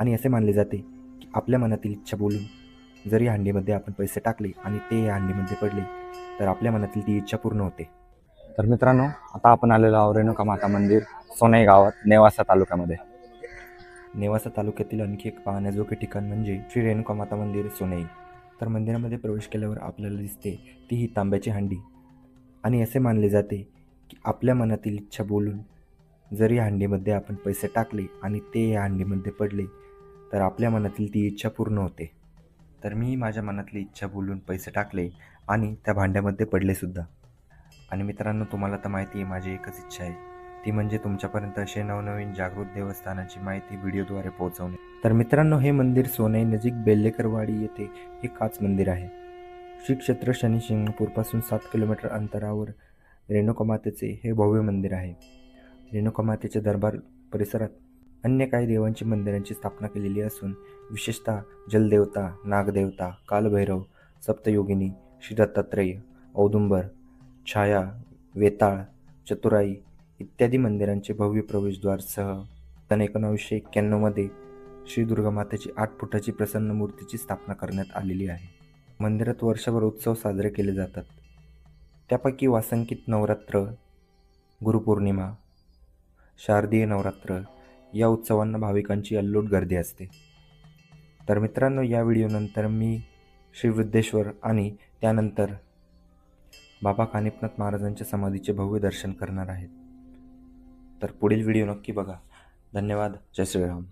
आणि असे मानले जाते की आपल्या मनातील इच्छा बोलून जर या हंडीमध्ये आपण पैसे टाकले आणि ते या हंडीमध्ये पडले तर आपल्या मनातील ती इच्छा पूर्ण होते. तर मित्रांनो आता आपण आलेलो आहोत रेणुका माता मंदिर सोनाई गावात नेवासा तालुक्यामध्ये. नेवासा तालुक्यातील आणखी एक पाहण्याजोगे ठिकाण म्हणजे श्री रेणुका माता मंदिर सोनई. तर मंदिरामध्ये प्रवेश केल्यावर आपल्याला दिसते ती ही तांब्याची हंडी. आणि असे मानले जाते की आपल्या मनातील इच्छा बोलून जर या हंडीमध्ये आपण पैसे टाकले आणि ते या हंडीमध्ये पडले तर आपल्या मनातील ती इच्छा पूर्ण होते. तर मी माझ्या मनातली इच्छा बोलून पैसे टाकले आणि त्या भांड्यामध्ये पडलेसुद्धा आणि मित्रांनो तुम्हाला तर माहिती आहे माझी एकच इच्छा आहे. ती म्हणजे तुमच्यापर्यंत असे नवनवीन जागृत देवस्थानाची माहिती व्हिडिओद्वारे पोहोचवणे. तर मित्रांनो हे मंदिर सोने नजीक बेल्लेकरवाडी येथे हे काच मंदिर आहे. श्री क्षेत्र शनी शिंगणापूरपासून सात किलोमीटर अंतरावर रेणुकामातेचे हे भव्य मंदिर आहे. रेणुकामातेच्या दरबार परिसरात अन्य काही देवांची मंदिरांची स्थापना केलेली असून विशेषतः जलदेवता नागदेवता कालभैरव सप्तयोगिनी श्री दत्तात्रेय औदुंबर छाया वेताळ चतुराई इत्यादी मंदिरांचे भव्य प्रवेशद्वारसह सन एकोणावीसशे एक्क्याण्णवमध्ये श्री दुर्गामातेची आठ फुटाची प्रसन्न मूर्तीची स्थापना करण्यात आलेली आहे. मंदिरात वर्षभर उत्सव साजरे केले जातात. त्यापैकी वासंकित नवरात्र गुरुपौर्णिमा शारदीय नवरात्र या उत्सवांना भाविकांची अल्लूट गर्दी असते. तर मित्रांनो या व्हिडिओनंतर मी श्री वृद्धेश्वर आणि त्यानंतर बाबा कानिपनाथ महाराजांच्या समाधीचे भव्य दर्शन करणार आहेत तर पुढील व्हिडिओ नक्की बघा. धन्यवाद. जय श्रीराम.